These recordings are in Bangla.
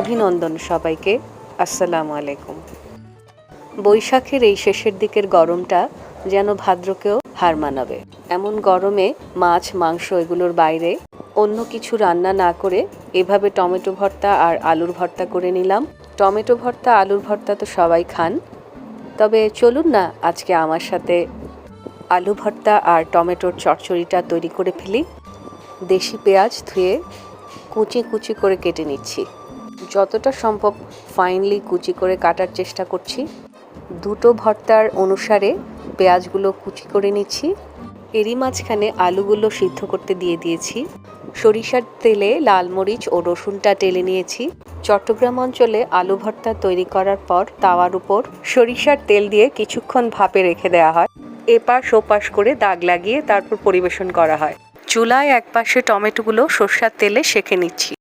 অভিনন্দন সবাইকে। আসসালামু আলাইকুম। বৈশাখের এই শেষের দিকের গরমটা যেন ভাদ্রকেও হার মানাবে। এমন গরমে মাছ, মাংস এগুলোর বাইরে অন্য কিছু রান্না না করে এভাবে টমেটো ভর্তা আর আলুর ভর্তা করে নিলাম। টমেটো ভর্তা, আলুর ভর্তা তো সবাই খান। তবে চলুন না, আজকে আমার সাথে আলু ভর্তা আর টমেটোর চচ্চড়িটা তৈরি করে ফেলি। দেশি পেঁয়াজ ধুয়ে কুচি কুচি করে কেটে নিচ্ছি। যতটা সম্ভব ফাইনলি কুচি করে কাটার চেষ্টা করছি। দুটো ভর্তার অনুসারে পেঁয়াজগুলো কুচি করে নিচ্ছি। এরই মাঝখানে আলুগুলো সিদ্ধ করতে দিয়ে দিয়েছি। সরিষার তেলে লাল মরিচ ও রসুনটা টেলে নিয়েছি। চট্টগ্রাম অঞ্চলে আলু ভর্তা তৈরি করার পর তাওয়ার উপর সরিষার তেল দিয়ে কিছুক্ষণ ভাপে রেখে দেওয়া হয়। এপাশ ওপাশ করে দাগ লাগিয়ে তারপর পরিবেশন করা হয়। চুলায় একপাশে টমেটোগুলো সর্ষার তেলে সেঁকে নিচ্ছি।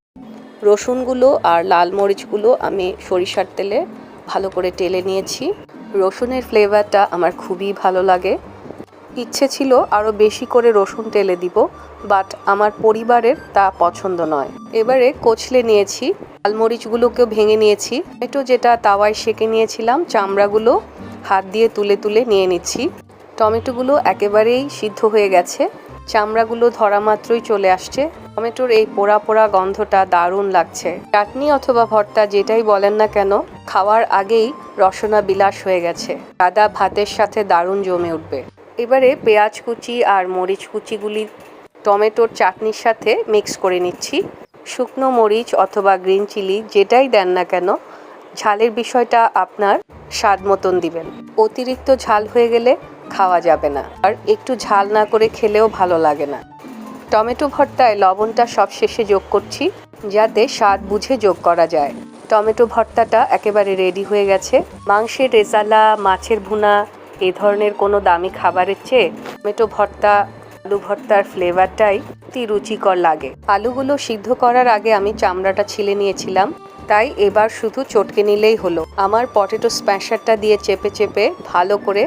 রসুনগুলো আর লাল মরিচগুলো আমি সরিষার তেলে ভালো করে টেলে নিয়েছি। রসুনের ফ্লেভারটা আমার খুবই ভালো লাগে। ইচ্ছে ছিল আরও বেশি করে রসুন টেলে দিব, বাট আমার পরিবারের তা পছন্দ নয়। এবারে কচলে নিয়েছি লালমরিচগুলোকেও ভেঙে নিয়েছি। একটু যেটা তাওয়ায় সেঁকে নিয়েছিলাম, চামড়াগুলো হাত দিয়ে তুলে তুলে নিয়ে নিচ্ছি। টমেটোগুলো একেবারেই সিদ্ধ হয়ে গেছে। চামড়াগুলো ধরা মাত্রই চলে আসছে। টমেটোর এই পোড়া পোড়া গন্ধটা দারুণ লাগছে। চাটনি অথবা ভর্তা যেটাই বলেন না কেন, খাওয়ার আগেই রসনা বিলাস হয়ে গেছে। সাদা ভাতের সাথে দারুণ জমে উঠবে। এবারে পেঁয়াজ কুচি আর মরিচ কুচিগুলি টমেটোর চাটনির সাথে মিক্স করে নিচ্ছি। শুকনো মরিচ অথবা গ্রিন চিলি যেটাই দেন না কেন, ঝালের বিষয়টা আপনার স্বাদ মতন দিবেন। অতিরিক্ত ঝাল হয়ে গেলে খাওয়া যাবে না। আর একটু ঝাল না করে খেলেও ভালো লাগে না। টমেটো ভর্তায় লবণটা সব শেষে যোগ করছি, যাতে স্বাদ বুঝে যোগ করা যায়। টমেটো ভর্তাটা একেবারে রেডি হয়ে গেছে। মাংসের রেজালা, মাছের ভুনা, এ ধরনের কোনো দামি খাবারের চেয়ে টমেটো ভর্তা, আলু ভর্তার ফ্লেভারটাই অতি রুচিকর লাগে। আলুগুলো সিদ্ধ করার আগে আমি চামড়াটা ছিলে নিয়েছিলাম, তাই এবার শুধু চটকে নিলেই হলো। আমার পটেটো স্প্যাশারটা দিয়ে চেপে চেপে ভালো করে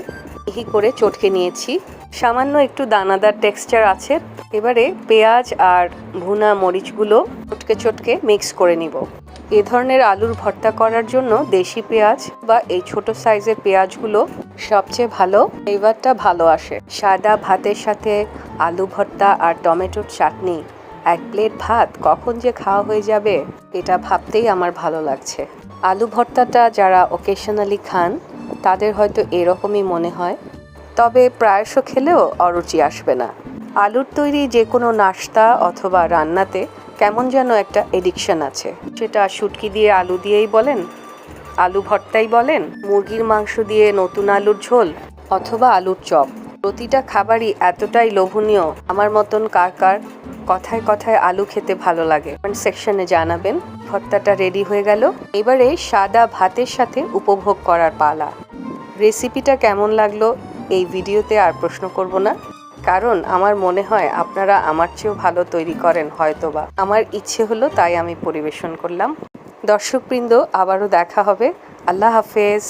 মিহি করে চটকে নিয়েছি। সামান্য একটু দানাদার টেক্সচার আছে। এবারে পেঁয়াজ আর ভুনা মরিচগুলো চটকে চটকে মিক্স করে নিব। এ ধরনের আলুর ভর্তা করার জন্য দেশি পেঁয়াজ বা এই ছোট সাইজের পেঁয়াজগুলো সবচেয়ে ভালো। ফ্লেভারটা ভালো আসে। সাদা ভাতের সাথে আলু ভর্তা আর টমেটোর চাটনি, এক প্লেট ভাত কখন যে খাওয়া হয়ে যাবে, এটা ভাবতেই আমার ভালো লাগছে। আলু ভর্তাটা যারা ওকেশনালি খান তাদের হয়তো এরকমই মনে হয়। তবে প্রায়শ খেলেও অরুচি আসবে না। আলুর তৈরি যে কোনো নাস্তা অথবা রান্নাতে কেমন যেন একটা এডিকশন আছে। সেটা শুটকি দিয়ে আলু দিয়েই বলেন, আলু ভর্তাই বলেন, মুরগির মাংস দিয়ে নতুন আলুর ঝোল অথবা আলুর চপ। প্রতিটা খাবারই এতটাই লোভনীয়, আমার মতন কার কার কথায় কথায় আলু খেতে ভালো লাগে। কমেন্ট সেকশনে জানাবেন, ভর্তাটা রেডি হয়ে গেল। এবারে সাদা ভাতের সাথে উপভোগ করার পালা। রেসিপিটা কেমন লাগল এই ভিডিওতে আর প্রশ্ন করব না। কারণ আমার মনে হয় আপনারা আমার চেয়েও ভালো তৈরি করেন হয়তোবা। আমার ইচ্ছে হলো তাই আমি পরিবেশন করলাম। দর্শকবৃন্দ, আবারও দেখা হবে। আল্লাহ হাফেজ।